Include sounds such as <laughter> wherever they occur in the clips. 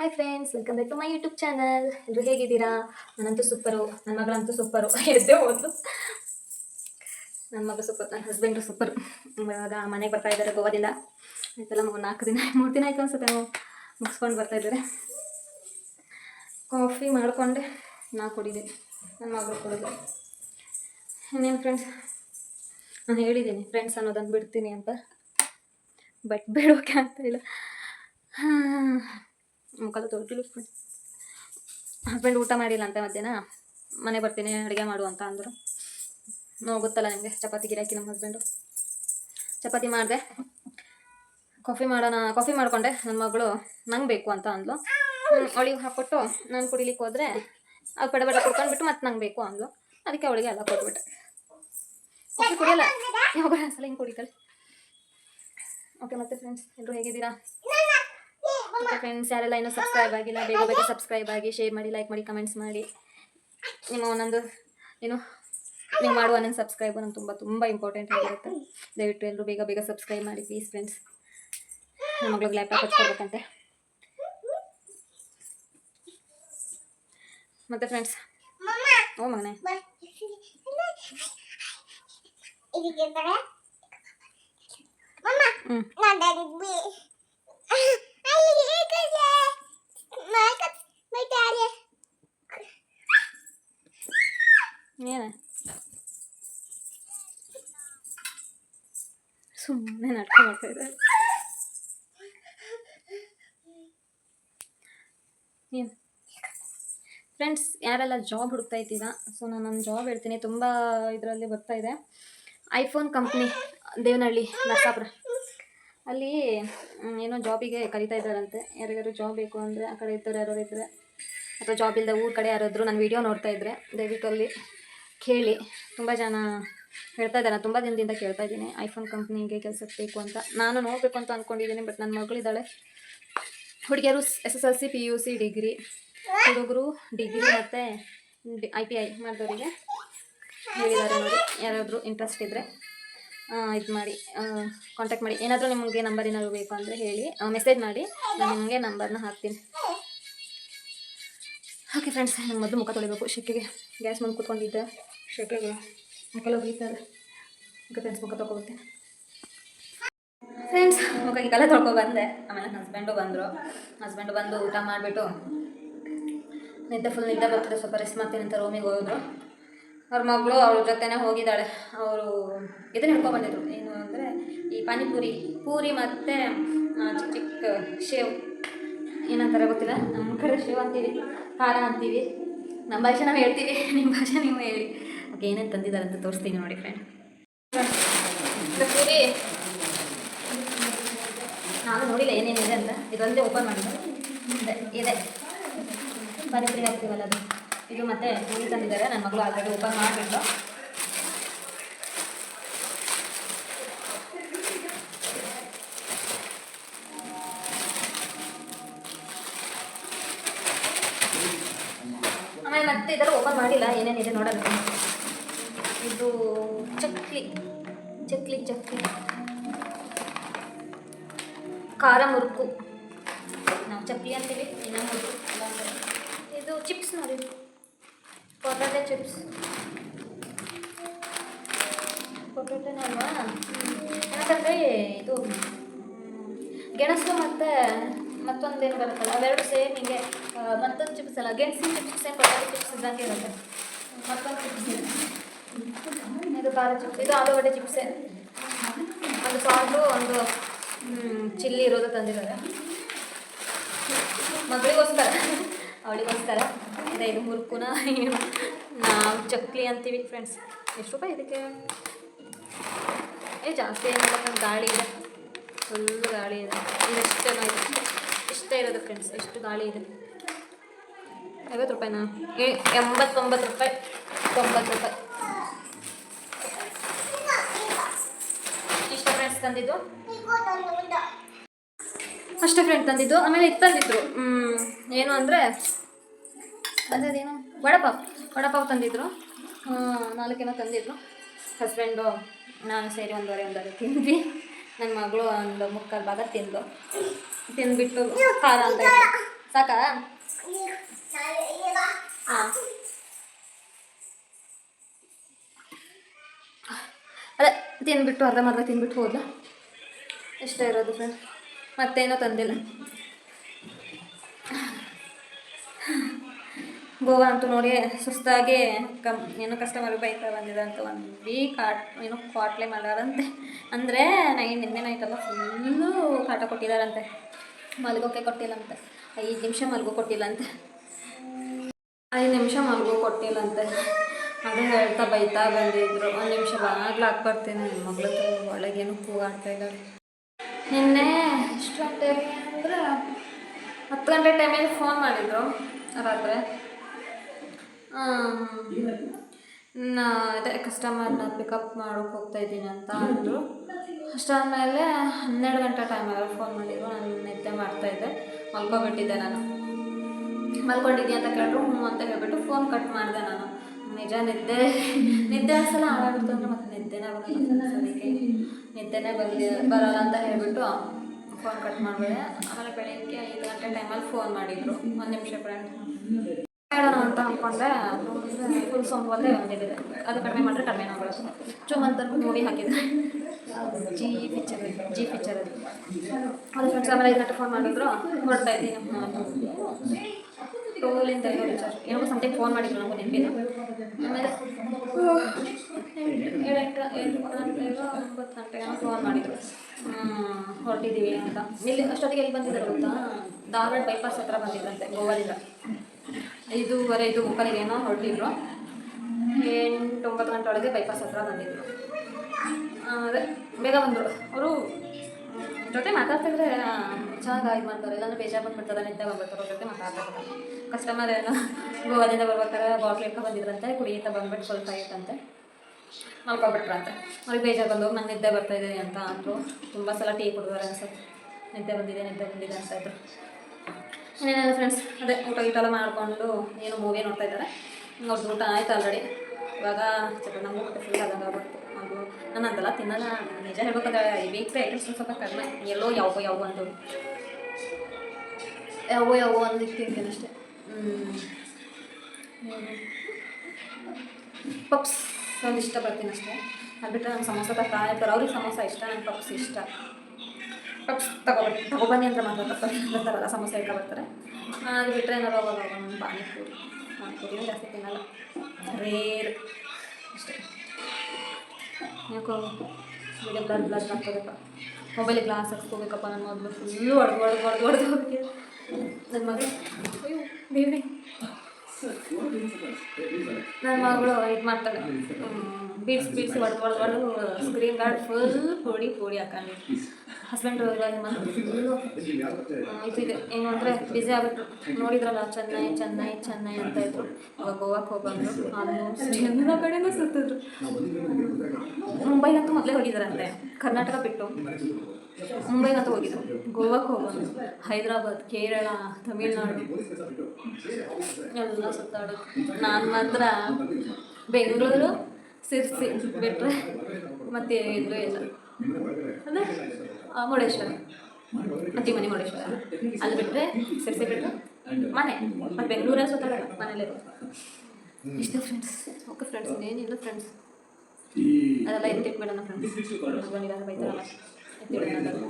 Hi friends welcome back to my YouTube channel ಎಲ್ಲರೂ ಹೇಗಿದ್ದೀರಾ? ನಾನಂತೂ ಸೂಪರು ನನ್ನ ಮಗಳಂತೂ ಸೂಪರು ಎದ್ದೇ ಹೋದ್ಲು ನನ್ನ ಮಗಳು ಸೂಪರ್ ನನ್ನ ಹಸ್ಬೆಂಡು ಸೂಪರ್ ಇವಾಗ ಮನೆಗೆ ಬರ್ತಾ ಇದ್ದಾರೆ ಗೋವಾದಿಂದ. ಆಯ್ತಲ್ಲ ಒಂದು ನಾಲ್ಕು ದಿನ ಮೂರು ದಿನ ಆಯ್ತು ಅನ್ಸುತ್ತೆ ನಾವು ಮುಗಿಸ್ಕೊಂಡು ಬರ್ತಾ ಇದ್ದಾರೆ. ಕಾಫಿ ಮಾಡಿಕೊಂಡೆ, ನಾ ಕುಡಿದೆ. ನನ್ನ ಮಗಳು ಕುಡಿದ್ರು ಇನ್ನೇನು ಫ್ರೆಂಡ್ಸ್ ನಾನು ಹೇಳಿದ್ದೀನಿ ಫ್ರೆಂಡ್ಸ್ ಅನ್ನೋದನ್ನು ಬಿಡ್ತೀನಿ ಅಂತ. ಬಟ್ ಬಿಡೋಕೆ ಆಗ್ತಾ ಇಲ್ಲ. ಹಾಂ ಮುಖದ ತೊಳ್ತಿಲ್ಲ ಹಸ್ಬೆಂಡ್ ಊಟ ಮಾಡಿಲ್ಲ ಅಂತ ಮಧ್ಯಾಹ್ನ, ಮನೆ ಬರ್ತೀನಿ, ಅಡುಗೆ ಮಾಡು ಅಂತ ಅಂದರು. ನೋ ಗೊತ್ತಲ್ಲ ನಿಮಗೆ, ಚಪಾತಿ ಗಿರಾಕಿ ನಮ್ಮ ಹಸ್ಬೆಂಡು ಚಪಾತಿ ಮಾಡಿದೆ. ಕಾಫಿ ಮಾಡೋಣ ಕಾಫಿ ಮಾಡಿಕೊಂಡೆ ನನ್ನ ಮಗಳು ನಂಗೆ ಬೇಕು ಅಂತ ಅಂದ್ಲು. ಅವಳಿಗೆ ಹಾಕ್ಕೊಟ್ಟು ನಾನು ಕುಡಿಲಿಕ್ಕೆ ಹೋದರೆ ಅದು ಬಡ ಕುಡ್ಕೊಂಡ್ಬಿಟ್ಟು ಮತ್ತೆ ನಂಗೆ ಬೇಕು ಅಂದ್ಲು. ಅದಕ್ಕೆ ಅವಳಿಗೆ ಎಲ್ಲ ಕೊಟ್ಬಿಟ್ಟೆ. ಕಾಫಿ ಕುಡಿಯಲ್ಲ? ಯಾವಾಗ ಸಲ ಹಿಂಗೆ ಕುಡಿತಾಳೆ? ಓಕೆ ಮತ್ತೆ ಫ್ರೆಂಡ್ಸ್ ಎಲ್ಲರೂ ಹೇಗಿದ್ದೀರಾ? ಫ್ರೆಂಡ್ಸ್ ಯಾರೆಲ್ಲ ಇನ್ನೂ ಸಬ್ಸ್ಕ್ರೈಬ್ ಆಗಿಲ್ಲ ಬೇಗ ಬೇಗ ಸಬ್ಸ್ಕ್ರೈಬ್ ಆಗಿ ಶೇರ್ ಮಾಡಿ ಲೈಕ್ ಮಾಡಿ ಕಮೆಂಟ್ಸ್ ಮಾಡಿ. ನಿಮ್ಮ ಒಂದೊಂದು ಏನು ನೀವು ಮಾಡುವ ನನ್ನ ಸಬ್ಸ್ಕ್ರೈಬ್ ನಂಗೆ ತುಂಬ ತುಂಬ ಇಂಪಾರ್ಟೆಂಟ್ ಆಗಿರುತ್ತೆ. ದಯವಿಟ್ಟು ಎಲ್ಲರೂ ಬೇಗ ಬೇಗ ಸಬ್ಸ್ಕ್ರೈಬ್ ಮಾಡಿ ಪ್ಲೀಸ್ ಫ್ರೆಂಡ್ಸ್ ನಮ್ಮ ಮಗಳಿಗೆ ಲ್ಯಾಪ್ಟಾಪ್ ಹಚ್ಕೊಡ್ಬೇಕಂತೆ. ಮತ್ತೆ ಫ್ರೆಂಡ್ಸ್ ಓ ಮಗನೇ. ಹ್ಞೂ ಮೈತಾರೆ ಸುಮ್ಮನೆ ನಾಟಕ ಮಾಡ್ತಾ ಇದ್ದಾರೆ ಏನು ಫ್ರೆಂಡ್ಸ್ ಯಾರೆಲ್ಲ ಜಾಬ್ ಹುಡುಕ್ತಾ ಇದ್ದೀರಾ ಸೊ ನಾನು ನನ್ನ ಜಾಬ್ ಹೇಳ್ತೀನಿ. ತುಂಬ ಇದರಲ್ಲಿ ಬರ್ತಾ ಇದೆ. IPhone company Devanahalli, Narasapura. ಅಲ್ಲಿ ಏನೋ ಜಾಬಿಗೆ ಕರಿತಾ ಇದ್ದಾರಂತೆ. ಯಾರಿಗಾದ್ರು ಜಾಬ್ ಬೇಕು ಅಂದರೆ ಆ ಕಡೆ ಇದ್ದವ್ರು ಯಾರೋ ಇದ್ದರೆ ಅಥವಾ ಜಾಬ್ ಇಲ್ಲದೆ ಊರ ಕಡೆ ಯಾರಾದರೂ ನನ್ನ ವೀಡಿಯೋ ನೋಡ್ತಾ ಇದ್ದರೆ ದಯವಿಟ್ಟು ಕೇಳಿ. ತುಂಬ ಜನ ಹೇಳ್ತಾ ಇದ್ದಾರೆ. ತುಂಬ ದಿನದಿಂದ ಕೇಳ್ತಾ ಇದ್ದೀನಿ. ಐಫೋನ್ ಕಂಪ್ನಿಗೆ ಕೆಲಸಕ್ಕೆ ಬೇಕು ಅಂತ. ನಾನು ನೋಡಬೇಕು ಅಂತ ಅಂದ್ಕೊಂಡಿದ್ದೀನಿ ಬಟ್ ನನ್ನ ಮಗಳಿದ್ದಾಳೆ. ಹುಡುಗಿಯರು S S L C P U C degree ಹುಡುಗರು ಡಿಗ್ರಿ ಮತ್ತು ಐ ಪಿ ಐ ಮಾಡಿದವರಿಗೆ ಹೇಳಿದ್ದಾರೆ ಯಾರಾದರೂ ಇಂಟ್ರೆಸ್ಟ್ ಇದ್ದರೆ ಇದು ಮಾಡಿ ಕಾಂಟ್ಯಾಕ್ಟ್ ಮಾಡಿ. ಏನಾದರೂ ನಿಮಗೆ ನಂಬರ್ ಏನಾದರೂ ಬೇಕು ಅಂದರೆ ಹೇಳಿ. ಮೆಸೇಜ್ ಮಾಡಿ. ನಾನು ನಿಮಗೆ ನಂಬರ್ನ ಹಾಕ್ತೀನಿ. ಓಕೆ ಫ್ರೆಂಡ್ಸ್ ನಾನು ಮೊದಲು ಮುಖ ತೊಳಿಬೇಕು. ಶೆಕೆಗೆ ಗ್ಯಾಸ್ ಮುಂದೆ ಕೂತ್ಕೊಂಡಿದ್ದೆ. ಶೆಕೆಗೆ ಹೋಗಿದ್ದಾರೆ ಓಕೆ ಫ್ರೆಂಡ್ಸ್ ಮುಖ ತೊಗೊಬರ್ತೀನಿ ಫ್ರೆಂಡ್ಸ್ ಮುಖ ಈಗೆಲ್ಲ ತೊಳ್ಕೊ ಬಂದೆ. ಆಮೇಲೆ ಹಸ್ಬೆಂಡು ಬಂದರು. ಹಸ್ಬೆಂಡು ಬಂದು ಊಟ ಮಾಡಿಬಿಟ್ಟು ನಿದ್ದೆ ಫುಲ್ ನಿದ್ದೆ ಬರ್ತದೆ. ಸ್ವಲ್ಪ ರೆಸ್ಟ್ ಮಾಡ್ತೀನಿ ಅಂತ ರೂಮಿಗೆ ಹೋದ್ರು. ಅವ್ರ ಮಗಳು ಅವ್ರ ಜೊತೆನೇ ಹೋಗಿದ್ದಾಳೆ. ಅವರು ಇದನ್ನ ಹಿಡ್ಕೊ ಬಂದಿದ್ರು. ಏನು ಅಂದರೆ ಈ ಪಾನಿಪುರಿ ಪೂರಿ ಮತ್ತು ಚಿಕ್ಕ ಚಿಕ್ಕ ಶೇವ್. ಏನಂತಾರೆ ಗೊತ್ತಿಲ್ಲ? ನಮ್ಮ ಕಡೆ ಶೇವ್ ಅಂತೀವಿ ಖಾರ ಅಂತೀವಿ. ನಮ್ಮ ಭಾಷೆ ನಾವು ಹೇಳ್ತೀವಿ. <laughs> ನಿಮ್ಮ ಭಾಷೆ ನೀವು ಹೇಳಿ. ಓಕೆ ಏನೇನು ತಂದಿದ್ದಾರೆ ಅಂತ ತೋರಿಸ್ತೀನಿ ನೋಡಿ ಫ್ರೆಂಡ್ ಪೂರಿ. ನಾನು ನೋಡಿಲ್ಲ ಏನೇನಿದೆ ಅಂತ. ಇದೊಂದೇ ಓಪನ್ ಮಾಡಿದೆ ಇದೆ. ಇದೆ. ಪಾನಿಪುರಿ ಹಾಕ್ತೀವಲ್ಲ ಅದು? ಇದು ಮತ್ತೆ ಪೂರಿ ತಂದಿದ್ದಾರೆ. ನನ್ನ ಮಗಳು ಆಲ್ರೆಡಿ ಓಪನ್ ಮಾಡಿಬಿಟ್ಟು ಆಮೇಲೆ ಮತ್ತೆ ಇದೆಲ್ಲ ಓಪನ್ ಮಾಡಿಲ್ಲ. ಏನೇನಿದೆ ನೋಡೋಣ. ಇದು ಚಕ್ಲಿ. ಚಕ್ಲಿ ಚಕ್ಲಿ. ಖಾರ ಮುರುಕು. ನಾವು ಚಕ್ಲಿ ಅಂತೀವಿ, ಇನ್ನು ಮುರುಕು. ಎಲ್ಲ ಇದು ಚಿಪ್ಸ್ ನೋಡಿ. ಪೊಟಾಟೆ ಚಿಪ್ಸ್ ಯಾಕಂದರೆ ಇದು. ಗೆಣಸು ಮತ್ತು ಮತ್ತೊಂದೇನು ಬರುತ್ತಲ್ಲ? ಅವೆರಡು ಸೇಮ್ ಹಿಂಗೆ ಮತ್ತೊಂದು ಚಿಪ್ಸ್ ಅಲ್ಲ. ಗೆಣಸಿನ ಚಿಪ್ಸ್ ಸೇಮ್ ಪೊಟಾಟೊ ಚಿಪ್ಸ್ ಇದ್ದಂಗೆ ಇರುತ್ತೆ. ಮತ್ತೊಂದು ಚಿಪ್ಸ್ ಇದೆ. ಖಾರ ಚಿಪ್ಸ್ ಇದು ಆಲೂಗಡ್ಡೆ ಚಿಪ್ಸೇ ಒಂದು ಸಾಲ್ಟು, ಒಂದು ಚಿಲ್ಲಿ ಇರೋದು ತಂದಿದ್ದಾರೆ ಮಗಳಿಗೋಸ್ಕರ. ಅವಳಿಗೋಸ್ಕರ ಇದೆ ಇದು ಮುರುಕುನ ನಾವು ಚಕ್ಲಿ ಅಂತೀವಿ ಫ್ರೆಂಡ್ಸ್ ಎಷ್ಟು ರೂಪಾಯಿ ಇದಕ್ಕೆ? ಏ, ಜಾಸ್ತಿ ಏನಿಲ್ಲ ಗಾಳಿ ಇದೆ. ಫುಲ್ ಗಾಳಿ ಇದೆ. ಎಷ್ಟು ಇದೆ ಇಷ್ಟೇ ಇರೋದು ಫ್ರೆಂಡ್ಸ್ ಎಷ್ಟು ಗಾಳಿ ಇದೆ. ಐವತ್ತು ರೂಪಾಯಿನಾ? ಎಂಬತ್ತೊಂಬತ್ತು ರೂಪಾಯಿ. ತೊಂಬತ್ತು ರೂಪಾಯಿ. ಇಷ್ಟ ಫ್ರೆಂಡ್ಸ್ ತಂದಿದ್ದು? ಅಷ್ಟೇ ಫ್ರೆಂಡ್ ತಂದಿದ್ದು. ಆಮೇಲೆ ಇದು ತಂದಿದ್ರು. ಏನು ಅಂದರೆ ಅದೇನು ವಡಪಾವ್ ವಡಪಾವ್ ತಂದಿದ್ರು. ನಾಲ್ಕೇನೋ ತಂದಿದ್ರು. ಹಸ್ಬೆಂಡು ನಾನು ಸೇರಿ ಒಂದೂವರೆ ಒಂದೂವರೆ ತಿಂದ್ವಿ. ನನ್ನ ಮಗಳು ಒಂದು ಮುಕ್ಕಾಲು ಭಾಗ ತಿಂದು ತಿಂದ್ಬಿಟ್ಟು ಖಾರ ಅಂತ ಸಾಕ? ಹಾಂ. ಅದೇ, ತಿಂದ್ಬಿಟ್ಟು ಅರ್ಧಂಬರ್ಧ ತಿಂದ್ಬಿಟ್ಟು ಹೋದ ಇಷ್ಟ ಇರೋದು ಫ್ರೆಂಡ್ ಮತ್ತೇನೋ ತಂದಿಲ್ಲ. ಗೋವಾ ಅಂತೂ ನೋಡಿ ಸುಸ್ತಾಗಿ ಕಮ್, ಏನೋ ಕಸ್ಟಮರ್ ಬೈತಾ ಬಂದಿದೆ ಅಂತ ಒಂದು ವೀಕ್ ಆಟ್ ಏನೋ ಕ್ವಾಟ್ಲೆ ಮಾಡಾರಂತೆ ಅಂದರೆ ನನಗೆ ನಿನ್ನೆ ನೈಟಲ್ಲ ಫುಲ್ಲು ಕಾಟ ಕೊಟ್ಟಿದ್ದಾರಂತೆ ಮಲ್ಗೋಕೆ ಕೊಟ್ಟಿಲ್ಲಂತೆ. ಐದು ನಿಮಿಷ ಮಲ್ಗೋ ಕೊಟ್ಟಿಲ್ಲಂತೆ. ಐದು ನಿಮಿಷ ಮಲ್ಗೋ ಕೊಟ್ಟಿಲ್ಲಂತೆ. ಅದು ಹೇಳ್ತಾ ಬೈತಾ ಬಂದಿದ್ರು. ಒಂದು ನಿಮಿಷ ಬಾಗ್ಲು ಹಾಕ್ಬರ್ತೀನಿ ನನ್ನ ಮಗಳು ಒಳಗೇನು ಕೂಗಾಡ್ತಾ ಇದ್ದಾರೆ ನಿನ್ನೆ ಇಷ್ಟು ಗಂಟೆಗೆ ಅಂದ್ರೆ ಹತ್ತು ಗಂಟೆ ಟೈಮಲ್ಲಿ ಫೋನ್ ಮಾಡಿದ್ರು ರಾತ್ರಿ. ಅದೇ ಕಸ್ಟಮರ್ನ ಪಿಕಪ್ ಮಾಡೋಕೆ ಹೋಗ್ತಾ ಇದ್ದೀನಿ ಅಂತ ಅಂದರು. ಅಷ್ಟಾದಮೇಲೆ ಹನ್ನೆರಡು ಗಂಟೆ ಟೈಮಲ್ಲಿ ಫೋನ್ ಮಾಡಿದ್ರು. ನಾನು ನಿದ್ದೆ ಮಾಡ್ತಾಯಿದ್ದೆ ಮಲ್ಕೊಬಿಟ್ಟಿದ್ದೆ ನಾನು. ಮಲ್ಕೊಂಡಿದ್ದೀನಿ ಅಂತ ಕೇಳಿದ್ರು. ಹ್ಞೂ ಅಂತ ಹೇಳ್ಬಿಟ್ಟು ಫೋನ್ ಕಟ್ ಮಾಡಿದೆ ನಾನು. ನಿಜ ನಿದ್ದೆ ನಿದ್ದೆ ಒಂದ್ಸಲ ಹಾಳಾಗ್ಬಿಡ್ತು ಅಂದರೆ ಮತ್ತೆ ನಿದ್ದೆನೇ ನಿದ್ದೆನೇ ಬರಲಿ ಬರಲ್ಲ ಅಂತ ಹೇಳ್ಬಿಟ್ಟು ಫೋನ್ ಕಟ್ ಮಾಡಿದೆ. ಆಮೇಲೆ ಬೆಳಿಗ್ಗೆ ಐದು ಗಂಟೆ ಟೈಮಲ್ಲಿ ಫೋನ್ ಮಾಡಿದರು. ಒಂದು ನಿಮಿಷ ಫ್ರೆಂಡ್ ಹೇಳೋಣ ಅಂತ ಅಂದ್ಕೊಂಡೆ ಫುಲ್ ಸಾಂಗ್ ಒಂದೇ ಬಂದಿದೆ. ಅದು ಕಡಿಮೆ ಮಾಡಿದ್ರೆ ಕಡಿಮೆ ಆಗ್ಬಿಡುತ್ತೆ ಚುಮ್ ಅಂತ ಮೂವಿ ಹಾಕಿದ್ರೆ. ಜಿ ಪಿಕ್ಚರ್ ಜಿ ಪಿಕ್ಚರ್ ಅದು ಫ್ರೆಂಡ್ಸ್ ಆಮೇಲೆ ಐದು ಗಂಟೆ ಫೋನ್ ಮಾಡಿದ್ರು. ಹೊರಡ್ತಾ ಇದ್ದೀನಿ. ಟೋಲಿಂದ ಏನೋ ಸಮಥಿಂಗ್ ಫೋನ್ ಮಾಡಿದ್ರು ನಮಗೆ ನೆನಪಿಲ್ಲ ಆಮೇಲೆ ಎಂಟು ಗಂಟೆಗೋ ಒಂಬತ್ತು ಗಂಟೆಗೋ ಫೋನ್ ಮಾಡಿದ್ರು. ಹೊರಟಿದ್ದೀವಿ ಅಂತ. ಇಲ್ಲಿ ಅಷ್ಟೊತ್ತಿಗೆ ಎಲ್ಲಿ ಬಂದಿದ್ದಾರೆ ಗೊತ್ತಾ? ಧಾರವಾಡ ಬೈಪಾಸ್ ಹತ್ರ ಬಂದಿದ್ರಂತೆ, ಗೋವಾದಿಂದ. ಐದೂವರೆ ಐದು ಮುಕ್ಕಾಲಿಗೇನೋ ಹೊರಟಿದ್ರು. ಎಂಟು ಒಂಬತ್ತು ಗಂಟೆ ಒಳಗೆ ಬೈಪಾಸ್ ಹತ್ರ ಬಂದಿದ್ರು. ಅದೇ, ಬೇಗ ಬಂದರು. ಅವರು ಜೊತೆ ಮಾತಾಡ್ತಿದ್ರೆ ಚೆನ್ನಾಗಿ ಇದು ಮಾಡ್ತಾರೆ. ಇಲ್ಲಾಂದ್ರೆ ಬೇಜಾರು ಬಂದ್ಬಿಡ್ತಾರೆ, ನಿದ್ದೆ ಬಂದ್ಬಿಡ್ತಾರೆ ಜೊತೆ ಮಾತಾಡ್ತಾರೆ. ಕಸ್ಟಮರ್ ಏನೋ ಗೋವಾದಿಂದ ಬರ್ಬೇಕಾದ್ರೆ ಬಾಟ್ಲ್ ಇಟ್ಕೊಂಡು ಬಂದಿದ್ರಂತೆ ಕುಡಿಯುತ್ತಾ ಬಂದ್ಬಿಟ್ಟು ಸ್ವಲ್ಪ ಇತ್ತಂತೆ. ಮಲ್ಕೊಬಿಟ್ರಂತೆ ಅವ್ರಿಗೆ ಬೇಜಾರು ಬಂದೋಗಿ ನಂಗೆ ನಿದ್ದೆ ಬರ್ತಾ ಇದೆ ಅಂತ ಅಂದರು. ತುಂಬ ಸಲ ಟೀ ಕುಡಿದಾರೆ ಅನ್ಸುತ್ತೆ. ನಿದ್ದೆ ಬಂದಿದೆ ನಿದ್ದೆ ಬಂದಿದೆ ಅಂತ ಇದ್ರು. ಏನೇನಿಲ್ಲ ಫ್ರೆಂಡ್ಸ್ ಅದೇ ಊಟ ಗೀಟ ಎಲ್ಲ ಮಾಡಿಕೊಂಡು ಏನು ಮೂವಿ ನೋಡ್ತಾ ಇದ್ದಾರೆ? ಅವ್ರದ್ದು ಊಟ ಆಯ್ತು ಆಲ್ರೆಡಿ ಇವಾಗ ಸ್ವಲ್ಪ ಊಟ ಫುಲ್ ಆದಂಗೆ ಆಗ್ಬಿಡ್ತು. ಅದು ನಾನು ಅದೆಲ್ಲ, ತಿನ್ನಲ್ಲ. ನಿಜ ಹೇಳ್ಬೇಕಾದ್ರೆ ಬೇಕ್ರಿ ಐಟಮ್ಸ್ ಸ್ವಲ್ಪ ಕಡಿಮೆ. ಎಲ್ಲೋ ಯಾವ ಯಾವೋ ಒಂದು ಯಾವೋ ಯಾವೋ ಒಂದು ತಿಂತೀನಿ ಅಷ್ಟೇ. ಪಪ್ಸ್ ಒಂದು ಇಷ್ಟಪಡ್ತೀನಿ ಅಷ್ಟೇ. ಅದು ಬಿಟ್ಟರೆ ನಮ್ಮ ಸಮೋಸ ತರ್ತಾ ಇರ್ತಾರೆ ಅವ್ರಿಗೆ ಸಮೋಸ ಇಷ್ಟ, ನಂಗೆ ಪಪ್ಸ್ ಇಷ್ಟ. ಪಪ್ಸ್ ತಗೊಬನ್ನಿ ತಗೊಬನ್ನಿ ಅಂತ ಮಾತಾಡ್ತಾರೆ ಬರ್ತಾರಲ್ಲ, ಸಮೋಸ ಇಟ್ಕೊ ಬರ್ತಾರೆ. ಅದು ಬಿಟ್ಟರೆ ಏನಾರು ಅವಾಗ ಒಂದು ಪಾನಿಪುರಿ. ಜಾಸ್ತಿ ತಿನ್ನಲ್ಲ. ರೇರ್ ಅಷ್ಟೇ. ಯಾಕೋ ವಿಡಿಯೋ ಬ್ಲರ್ ಬ್ಲರ್ ಆಗ್ತದಪ್ಪ ಮೊಬೈಲಿಗೆ ಗ್ಲಾಸ್ ಹಾಕ್ಸ್ಕೋಬೇಕಪ್ಪ ನನ್ನ ಮೊದಲು ಫುಲ್ಲು ಹೊಡೆದು ಹೊಡೆದು ಹೊಡೆದು ಹೊಡೆದು ನನ್ನ ಮಗ, ಅಯ್ಯೋ ಬೇಬಿ ನನ್ನ ಮಗಳು ಇದು ಮಾಡ್ತಾಳೆ. ಬೀಡ್ಸ್ ಬೀಡ್ಸ್ ಹೊಡೆದು ಹೊಡೆದು ಸ್ಕ್ರೀನ್ ಗಾರ್ಡ್ ಫುಲ್ ಪುಡಿ, ಪೋಡಿ ಹಾಕೊಂಡು. ಹಸ್ಬೆಂಡ್ ಫುಲ್ಲು ಇದು ಏನು ಅಂದರೆ ಬಿಸಿ ಆಗ್ಬಿಟ್ರು. ನೋಡಿದ್ರಲ್ಲ, ಚೆನ್ನೈ ಚೆನ್ನೈ ಚೆನ್ನೈ ಅಂತ ಇದ್ರು. ಅವಾಗ ಗೋವಾಕ್ಕೆ ಹೋಗ್ಬಂದ್ರು. ಬಂದರು ಆಲ್ಮೋಸ್ಟ್ ಎಲ್ಲ ಕಡೆನೂ ಸುತ್ತಿದ್ರು. ಮುಂಬೈನಂತೂ ಮೊದಲೇ ಹೋಗಿದಾರಂತೆ. ಕರ್ನಾಟಕ ಬಿಟ್ಟು. ಮುಂಬೈಗಂತೂ ಹೋಗಿದ್ರು ಗೋವಾಕ್ಕೆ ಹೋಗೋದು ಹೈದರಾಬಾದ್ ಕೇರಳ ತಮಿಳ್ನಾಡು. ಎಲ್ಲ ಸುತ್ತಾಡೋದು ನಾನು ಮಾತ್ರ ಬೆಂಗಳೂರು ಸಿರ್ಸಿ ಬಿಟ್ಟರೆ ಮತ್ತೆ ಇದು ಇಲ್ಲ. ಅಂದರೆ ಮುರುಡೇಶ್ವರ. ಮತ್ತೆ ಮನೆ ಮುರುಡೇಶ್ವರ. ಅಲ್ಲಿ ಬಿಟ್ಟರೆ ಸಿರ್ಸಿ ಬಿಟ್ಟರೆ ಮನೆ. ಮತ್ತು ಬೆಂಗಳೂರಲ್ಲಿ ಸುತ್ತಾಡೋಣ ಮನೇಲಿ ಇಷ್ಟು ಫ್ರೆಂಡ್ಸ್ ಓಕೆ ಫ್ರೆಂಡ್ಸ್ ಏನಿಲ್ಲ ಫ್ರೆಂಡ್ಸ್ ಅದೆಲ್ಲ ಎತ್ತಿಟ್ಬಿಡೋಣ ಫ್ರೆಂಡ್ಸ್ ಬಂದಿದ್ದಾರೆ ಬೈತಾರಲ್ಲ. ಎತ್ತಿಬಿಡೋಣ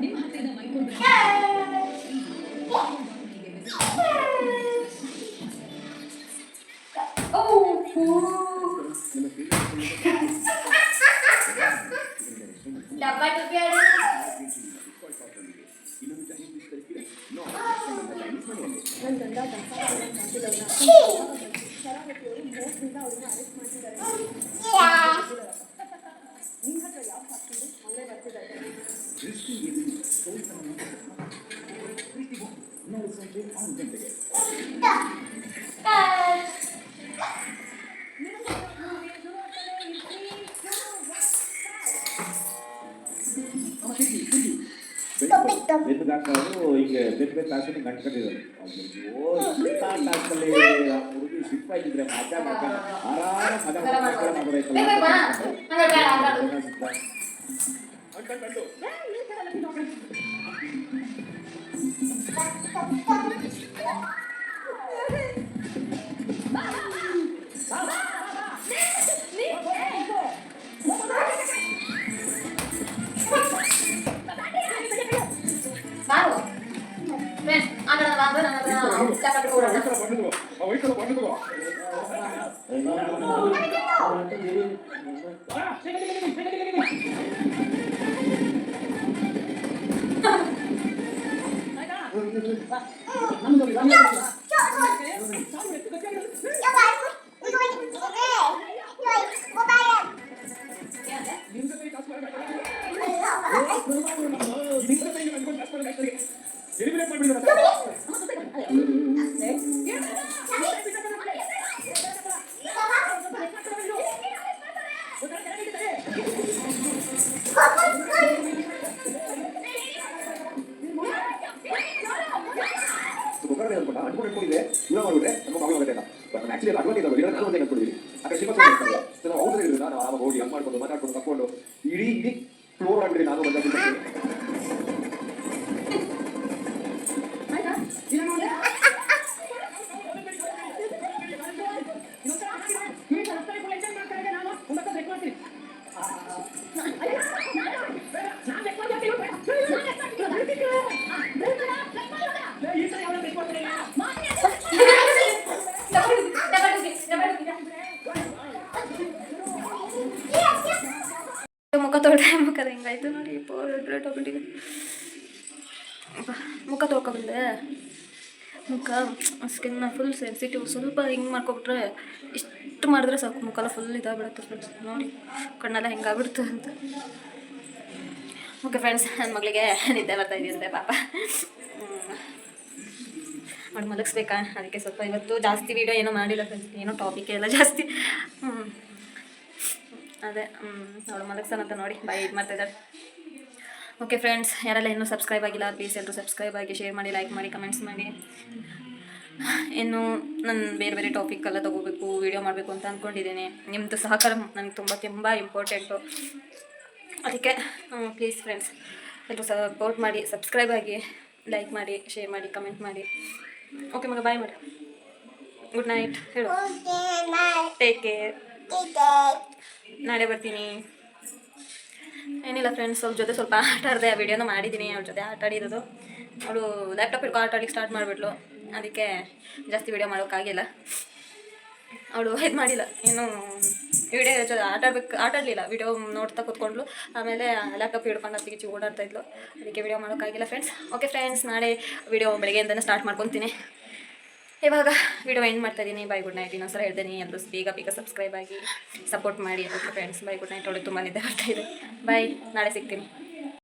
ನಿಮ್ಮ ಹತ್ತಿರ ಮೈಕೊಂಡು ನನ್ ಗಂಡ ದಸ ಮಾಡ್ತಿದ್ದವ್ನ. ಶರಾವತಿಯವರು ಮೋಸದಿಂದ ಅವ್ರನ್ನ ಅರೆಸ್ಟ್ ಮಾಡ್ತಿದ್ದಾರೆ ನಿನ್ ಹತ್ರ ಯಾವ ಹಾಕ್ತಿದ್ದು ಅಲ್ಲೇ ಬರ್ತಿದ್ದಾರೆ ಬೆನ್ನು ಹಾಕೋದು ಈಗ ಬೆನ್ನು ಬೆನ್ನು ಹಾಕೊಂಡು ಗಂಟ್ಕೊಂಡಿರೋದು ಓ ಸ್ಟಾರ್ಟ್ ಹಾಕಲ್ಲಿ ಹುಡುಗಿ ಸಿಪ್ ಆಗಿದ್ರೆ ಮಜಾ ಮಾಡ್ಕೊಂಡು ಆರಾಮ ಮಜಾ ಬಾ. ಅನ್ಕೊಂಡು ಇಟ್ಕೊಂಡಿದ್ದೆ ಇವಾಗ ಮಾಡ್ಬಿಟ್ರೆ ನಮ್ಮ ಮಗಳು ಆಗುತ್ತೆ ಬಟ್ ಆಕ್ಚುಲಿ ಅಡ್ವಾಂಟೇಜ್ ಆಗೋದು ನಾನು ಒಂದೇ ಅನ್ಕೊಂಡಿದ್ದೀನಿ ಆ ಕಡೆ ನಾವು ಇರೋದ್ರಿಂದ ನಾವು ಆವಾಗ ಹೋಗಿ ಹಂಗ್ ಮಾಡ್ಕೊಂಡು ಮಾತಾಡ್ಕೊಂಡು ತಕೊಂಡು ಮುಖ ಸ್ಕಿನ್ನ ಫುಲ್ ಸೆನ್ಸಿಟಿವ್ ಸ್ವಲ್ಪ ಹಿಂಗೆ ಮಾಡ್ಕೊಬಿಟ್ರೆ ಇಷ್ಟು ಮಾಡಿದ್ರೆ ಸಾಕು, ಮುಖ ಎಲ್ಲ ಫುಲ್ ಇದಾಗ್ಬಿಡುತ್ತೆ ಫ್ರೆಂಡ್ಸ್ ನೋಡಿ, ಕಣ್ಣೆಲ್ಲ ಹೆಂಗಾಗ್ಬಿಡ್ತು ಅಂತ. ಓಕೆ ಫ್ರೆಂಡ್ಸ್ ನನ್ನ ಮಗಳಿಗೆ ನಿದ್ದೆ ಬರ್ತಾ ಇದೆಯಂತೆ ಪಾಪ. ಅವ್ಳು ಮಲಗಿಸ್ಬೇಕಾ? ಅದಕ್ಕೆ ಸ್ವಲ್ಪ ಇವತ್ತು ಜಾಸ್ತಿ ವೀಡಿಯೋ ಏನೋ ಮಾಡಿಲ್ಲ ಫ್ರೆಂಡ್ಸ್ ಏನೋ ಟಾಪಿಕ್ ಎಲ್ಲ ಜಾಸ್ತಿ. ಅದೇ ಅವಳು ಅಂತ ನೋಡಿ, ಬಾಯ್ ಇದು ಮಾಡ್ತಿದ್ದಾರೆ ಓಕೆ ಫ್ರೆಂಡ್ಸ್ ಯಾರೆಲ್ಲ ಇನ್ನೂ ಸಬ್ಸ್ಕ್ರೈಬ್ ಆಗಿಲ್ಲ ಪ್ಲೀಸ್ ಎಲ್ಲರೂ ಸಬ್ಸ್ಕ್ರೈಬ್ ಆಗಿ ಶೇರ್ ಮಾಡಿ ಲೈಕ್ ಮಾಡಿ ಕಮೆಂಟ್ಸ್ ಮಾಡಿ. ಇನ್ನು ನಾನು ಬೇರೆ ಬೇರೆ ಟಾಪಿಕ್ ಎಲ್ಲ ತೊಗೋಬೇಕು ವೀಡಿಯೋ ಮಾಡಬೇಕು ಅಂತ ಅಂದ್ಕೊಂಡಿದ್ದೀನಿ ನಿಮ್ಮದು ಸಹಕಾರ ನನಗೆ ತುಂಬ ತುಂಬ ಇಂಪಾರ್ಟೆಂಟು ಅದಕ್ಕೆ ಪ್ಲೀಸ್ ಫ್ರೆಂಡ್ಸ್ ಎಲ್ಲರೂ ಸಪೋರ್ಟ್ ಮಾಡಿ ಸಬ್ಸ್ಕ್ರೈಬ್ ಆಗಿ ಲೈಕ್ ಮಾಡಿ ಶೇರ್ ಮಾಡಿ ಕಮೆಂಟ್ ಮಾಡಿ. ಓಕೆ ಮಗ ಬಾಯ್ ಮಾಡಿ ಗುಡ್ ನೈಟ್ ಹೇಳು. ಟೇಕ್ ಕೇರ್ ನಾಳೆ ಬರ್ತೀನಿ. ಏನಿಲ್ಲ ಫ್ರೆಂಡ್ಸ್ ಅವ್ರ ಜೊತೆ ಸ್ವಲ್ಪ ಆಟ ಆಡಿದೆ, ಆ ವಿಡಿಯೋನ ಮಾಡಿದ್ದೀನಿ ಅವ್ರ ಜೊತೆ ಆಟ ಆಡಿರೋದು. ಅವಳು ಲ್ಯಾಪ್ಟಾಪ್ ಹಿಡ್ಕೊ ಆಟ ಆಡಲಿಕ್ಕೆ ಸ್ಟಾರ್ಟ್ ಮಾಡಿಬಿಟ್ಲು. ಅದಕ್ಕೆ ಜಾಸ್ತಿ ವಿಡಿಯೋ ಮಾಡೋಕ್ಕಾಗಿಲ್ಲ ಅವಳು ಇದು ಮಾಡಿಲ್ಲ. ಏನು ವಿಡಿಯೋ ಜೊತೆ ಆಟ ಆಡ್ಬೇಕು, ಆಟ ವಿಡಿಯೋ ನೋಡ್ತಾ ಕೂತ್ಕೊಂಡ್ಲು ಆಮೇಲೆ ಲ್ಯಾಪ್ಟಾಪ್ ಹಿಡ್ಕೊಂಡು ಚಿ ಓಡಾಡ್ತಾ ಇದ್ಲು. ಅದಕ್ಕೆ ವಿಡಿಯೋ ಮಾಡೋಕ್ಕಾಗಿಲ್ಲ ಫ್ರೆಂಡ್ಸ್ ಓಕೆ ಫ್ರೆಂಡ್ಸ್ ನಾಳೆ ವಿಡಿಯೋ ಬೆಳಗ್ಗೆಯಿಂದನೇ ಸ್ಟಾರ್ಟ್ ಮಾಡ್ಕೊತೀನಿ. ಇವಾಗ ವಿಡಿಯೋ ಎಂಡ್ ಮಾಡ್ತಾ ಇದ್ದೀನಿ ಬೈ ಗುಡ್ ನೈಟ್ ಇನ್ನೊಂದ್ಸಲ ಹೇಳ್ತೀನಿ. ಎಲ್ಲರೂ ಬೇಗ ಬೇಗ ಸಬ್ಸ್ಕ್ರೈಬ್ ಆಗಿ ಸಪೋರ್ಟ್ ಮಾಡಿ ಅಂತ ಫ್ರೆಂಡ್ಸ್ ಬೈ ಗುಡ್ ನೈಟ್ ಒಳ್ಳೆ ತುಂಬ ನಿದ್ದೆ ಬರ್ತಾ ಇದೆ. ಬಾಯ್ ನಾಳೆ ಸಿಗ್ತೀನಿ.